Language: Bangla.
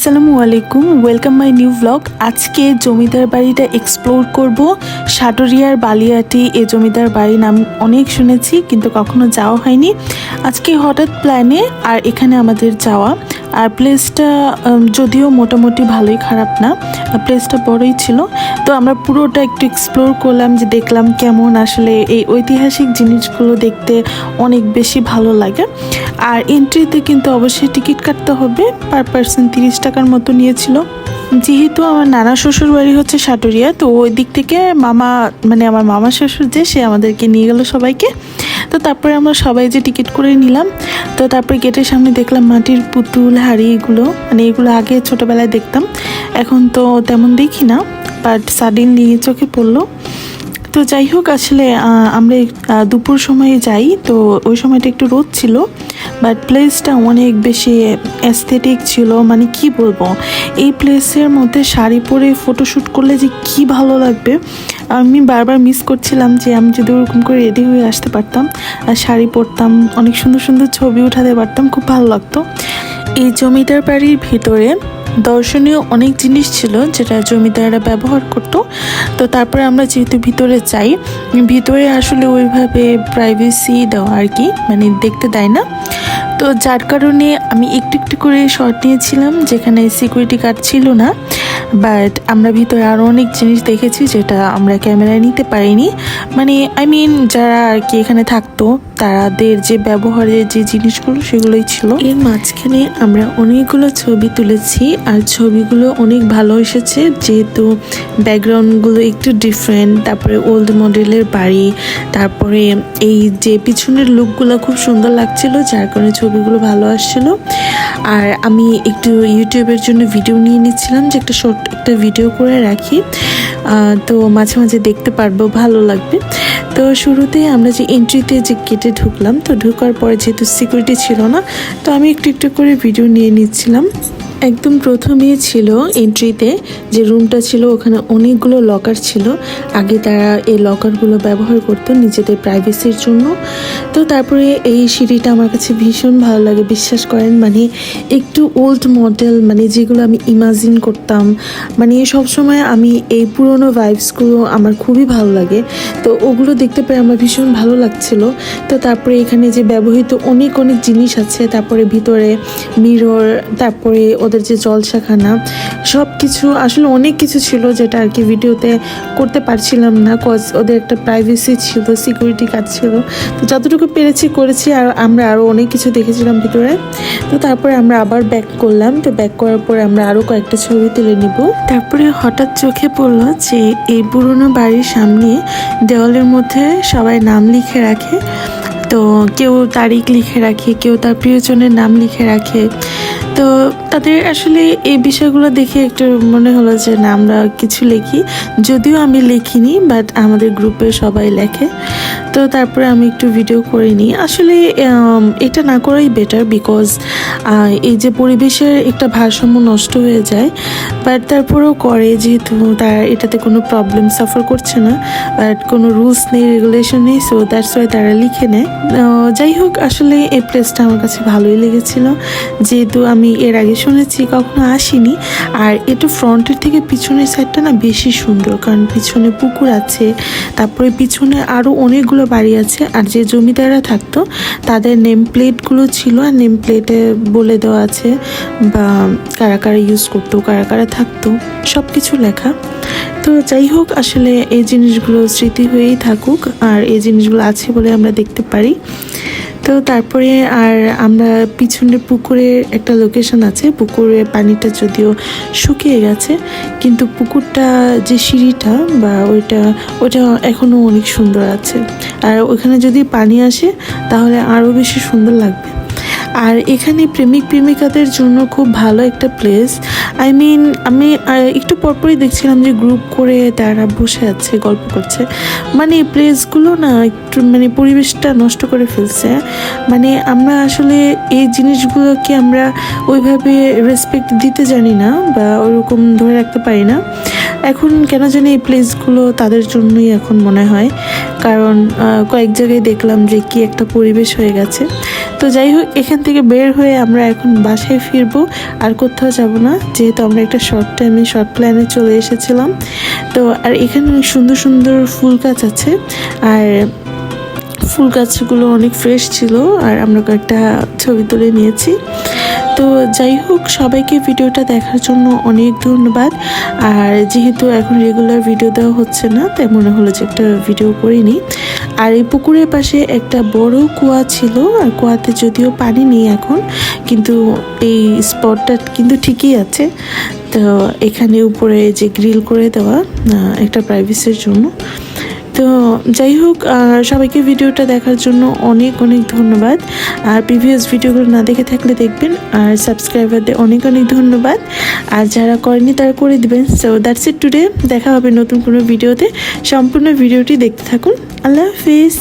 আসসালামু আলাইকুম ওয়েলকাম মাই নিউ ব্লগ আজকে জমিদার বাড়িটা এক্সপ্লোর করব। সাটরিয়ার বালিয়াটি এ জমিদার বাড়ি নাম অনেক শুনেছি, কিন্তু কখনো যাওয়া হয়নি। আজকে হঠাৎ প্ল্যানে আর এখানে আমাদের যাওয়া। আর প্লেসটা যদিও মোটামুটি ভালোই খারাপ না প্লেসটা বড়ই ছিল। তো আমরা পুরোটা একটু এক্সপ্লোর করলাম যে দেখলাম কেমন আসলে এই ঐতিহাসিক জিনিসগুলো দেখতে অনেক বেশি ভালো লাগে। আর এন্ট্রিতে কিন্তু অবশ্যই টিকিট কাটতে হবে পার পার্সন তিরিশ টাকার মতো নিয়েছিল। যেহেতু আমার নানা শ্বশুর বাড়ি হচ্ছে সাটুরিয়া, তো ওই দিক থেকে মামা মানে আমার মামা শ্বশুর যে, সে আমাদেরকে নিয়ে গেল সবাইকে। তো তারপরে আমরা সবাই যে টিকিট করে নিলাম, তো তারপরে গেটের সামনে দেখলাম মাটির পুতুল, হাড়ি এগুলো মানে এগুলো আগে ছোটোবেলায় দেখতাম। এখন তো তেমন দেখি না বাট সাডেনলি চোখে পড়ল। তো যাই হোক, আসলে আমরা দুপুর সময়ে যাই। তো ওই সময়টা একটু রোদ ছিল বাট প্লেসটা অনেক বেশি অ্যাস্থেটিক ছিল। মানে কি বলব, এই প্লেসের মধ্যে শাড়ি পরে ফটোশ্যুট করলে যে কি ভালো লাগবে? আমি বারবার মিস করছিলাম যে আমি যদি ওরকম করে রেডি হয়ে আসতে পারতাম, আর শাড়ি পরতাম, অনেক সুন্দর সুন্দর ছবি উঠাতে পারতাম, খুব ভালো লাগতো। এই জমিদার বাড়ির ভিতরে দর্শনীয় অনেক জিনিস ছিল যেটা জমিদাররা ব্যবহার করতো। তো তারপরে আমরা যেহেতু ভিতরে যাই, ভিতরে আসলে ওইভাবে প্রাইভেসি দেওয়া আর কি মানে দেখতে দেয় না। তো যার কারণে আমি একটু একটু করে শর্ট নিয়েছিলাম যেখানে সিকিউরিটি গার্ড ছিল না। বাট আমরা ভিতরে আরও অনেক জিনিস দেখেছি যেটা আমরা ক্যামেরায় নিতে পারিনি। মানে আই মিন যারা আর কি এখানে থাকতো তাদের যে ব্যবহারের যে জিনিসগুলো সেগুলোই ছিল। এর মাঝখানে আমরা অনেকগুলো ছবি তুলেছি আর ছবিগুলো অনেক ভালো এসেছে, যেহেতু ব্যাকগ্রাউন্ডগুলো একটু ডিফারেন্ট তারপরে ওল্ড মডেলের বাড়ি, তারপরে এই যে পিছনের লুকগুলো খুব সুন্দর লাগছিল, যার কারণে ছবিগুলো ভালো আসছিল। আর আমি একটু ইউটিউবের জন্য ভিডিও নিয়ে নিচ্ছিলাম যে একটা শর্ট একটা ভিডিও করে রাখি। তো মাঝে মাঝে দেখতে পারব, ভালো লাগবে। তো শুরুতে আমরা যে এন্ট্রিতে যে গেটে ঢুকলাম, তো ঢোকার পরে যেহেতু সিকিউরিটি ছিল না, তো আমি একটু একটু করে ভিডিও নিয়ে নিচ্ছিলাম। একদম প্রথমেই ছিল এন্ট্রিতে যে রুমটা ছিল, ওখানে অনেকগুলো লকার ছিল। আগে তারা এই লকারগুলো ব্যবহার করতো নিজেদের প্রাইভেসির জন্য। তো তারপরে এই সিঁড়িটা আমার কাছে ভীষণ ভালো লাগে, বিশ্বাস করেন মানে একটু ওল্ড মডেল মানে যেগুলো আমি ইমাজিন করতাম। মানে সবসময় আমি এই পুরোনো ভাইবসগুলো আমার খুবই ভালো লাগে। তো ওগুলো দেখতে পেরে আমার ভীষণ ভালো লাগছিল। তো তারপরে এখানে যে ব্যবহৃত অনেক অনেক জিনিস আছে, তারপরে ভিতরে মিরর তারপরে ওদের যে জলসাখানা সব কিছু আসলে অনেক কিছু ছিল যেটা আর কি ভিডিওতে করতে পারছিলাম না কজ ওদের একটা প্রাইভেসি ছিল সিকিউরিটি কার্ড ছিল। তো যতটুকু পেরেছি করেছি, আর আমরা আরও অনেক কিছু দেখেছিলাম ভিতরে। তো তারপরে আমরা আবার ব্যাক করলাম। তো ব্যাক করার পরে আমরা আরও কয়েকটা ছবি তুলে নিব। তারপরে হঠাৎ চোখে পড়ল যে এই পুরনো বাড়ির সামনে দেওয়ালের মধ্যে সবাই নাম লিখে রাখে। তো কেউ তারিখ লিখে রাখে, কেউ তার প্রিয়জনের নাম লিখে রাখে। তো তাদের আসলে এই বিষয়গুলো দেখে একটু মনে হলো যে না, আমরা কিছু লিখি। যদিও আমি লিখিনি বাট আমাদের গ্রুপে সবাই লেখে। তো তারপরে আমি একটু ভিডিও করে নিই। আসলে এটা না করাই বেটার বিকজ এই যে পরিবেশের একটা ভারসাম্য নষ্ট হয়ে যায় বাট তারপরেও করে যেহেতু তারা এটাতে কোনো প্রবলেম সাফার করছে না বাট কোনো রুলস নেই রেগুলেশন নেই সো দ্যাটস ওয়াই তারা লিখে নেয়। যাই হোক, আসলে এই প্লেসটা আমার কাছে ভালোই লেগেছিল। যেহেতু আমি এর আগে শুনেছি, কখনো আসিনি, আর এটা ফ্রন্টের থেকে পিছনের সাইডটা না বেশি সুন্দর, কারণ পিছনে পুকুর আছে, তারপরে পিছনে আরও অনেকগুলো বাড়ি আছে আর যে জমিদাররা থাকতো, তাদের নেম প্লেটগুলো ছিল আর নেম প্লেটে বলে দেওয়া আছে বা কারা কারা ইউজ করতো, কারা কারা থাকতো সব কিছু লেখা। তো যাই হোক, আসলে এই জিনিসগুলো স্মৃতি হয়েই থাকুক আর এই জিনিসগুলো আছে বলে আমরা দেখতে পারি। তো তারপরে আর আমরা পিছনে পুকুরের একটা লোকেশন আছে পুকুরের পানিটা যদিও শুকিয়ে গেছে, কিন্তু পুকুরটা যে সিঁড়িটা বা ওইটা, ওটা এখনও অনেক সুন্দর আছে। আর ওখানে যদি পানি আসে, তাহলে আরও বেশি সুন্দর লাগবে। আর এখানে প্রেমিক প্রেমিকাদের জন্য খুব ভালো একটা প্লেস আই মিন আমি একটু পরপরই দেখছিলাম যে গ্রুপ করে তারা বসে আছে, গল্প করছে। মানে প্লেসগুলো না একটু মানে পরিবেশটা নষ্ট করে ফেলছে। মানে আমরা আসলে এই জিনিসগুলোকে আমরা ওইভাবে রেসপেক্ট দিতে জানি না বা ওরকম ধরে রাখতে পারি না। এখন কেন জানি এই প্লেসগুলো তাদের জন্যই এখন মনে হয়। কারণ কয়েক জায়গায় দেখলাম যে কি একটা পরিবেশ হয়ে গেছে। তো যাই হোক, এখান থেকে বের হয়ে আমরা এখন বাসায় ফিরবো। আর কোথাও যাব না, যেহেতু আমরা একটা শর্ট টাইমে শর্ট প্ল্যানে চলে এসেছিলাম। তো আর এখানে অনেক সুন্দর সুন্দর ফুল গাছ আছে। আর ফুল গাছগুলো অনেক ফ্রেশ ছিল। আর আমরা কয়েকটা ছবি তুলে নিয়েছি। তো যাই হোক, সবাইকে ভিডিওটা দেখার জন্য অনেক ধন্যবাদ। আর যেহেতু এখন রেগুলার ভিডিও দেওয়া হচ্ছে না, তাই মনে হলো যে একটা ভিডিও করিনি। আর এই পুকুরের পাশে একটা বড় কুয়া ছিল, আর কুয়াতে যদিও পানি নেই এখন, কিন্তু এই স্পটটা কিন্তু ঠিকই আছে। তো এখানে উপরে যে গ্রিল করে দেওয়া একটা প্রাইভেসির জন্য। তো যাই হোক সবাইকে ভিডিওটা দেখার জন্য অনেক অনেক ধন্যবাদ। আর প্রিভিয়াস ভিডিওগুলো না দেখে থাকলে দেখবেন, আর সাবস্ক্রাইবারদের অনেক অনেক ধন্যবাদ। আর যারা করেনি তারা করে দেবেন। সো দ্যাটস ইট টুডে দেখা হবে নতুন কোনো ভিডিওতে। সম্পূর্ণ ভিডিওটি দেখতে থাকুন। আল্লাহ হাফিজ।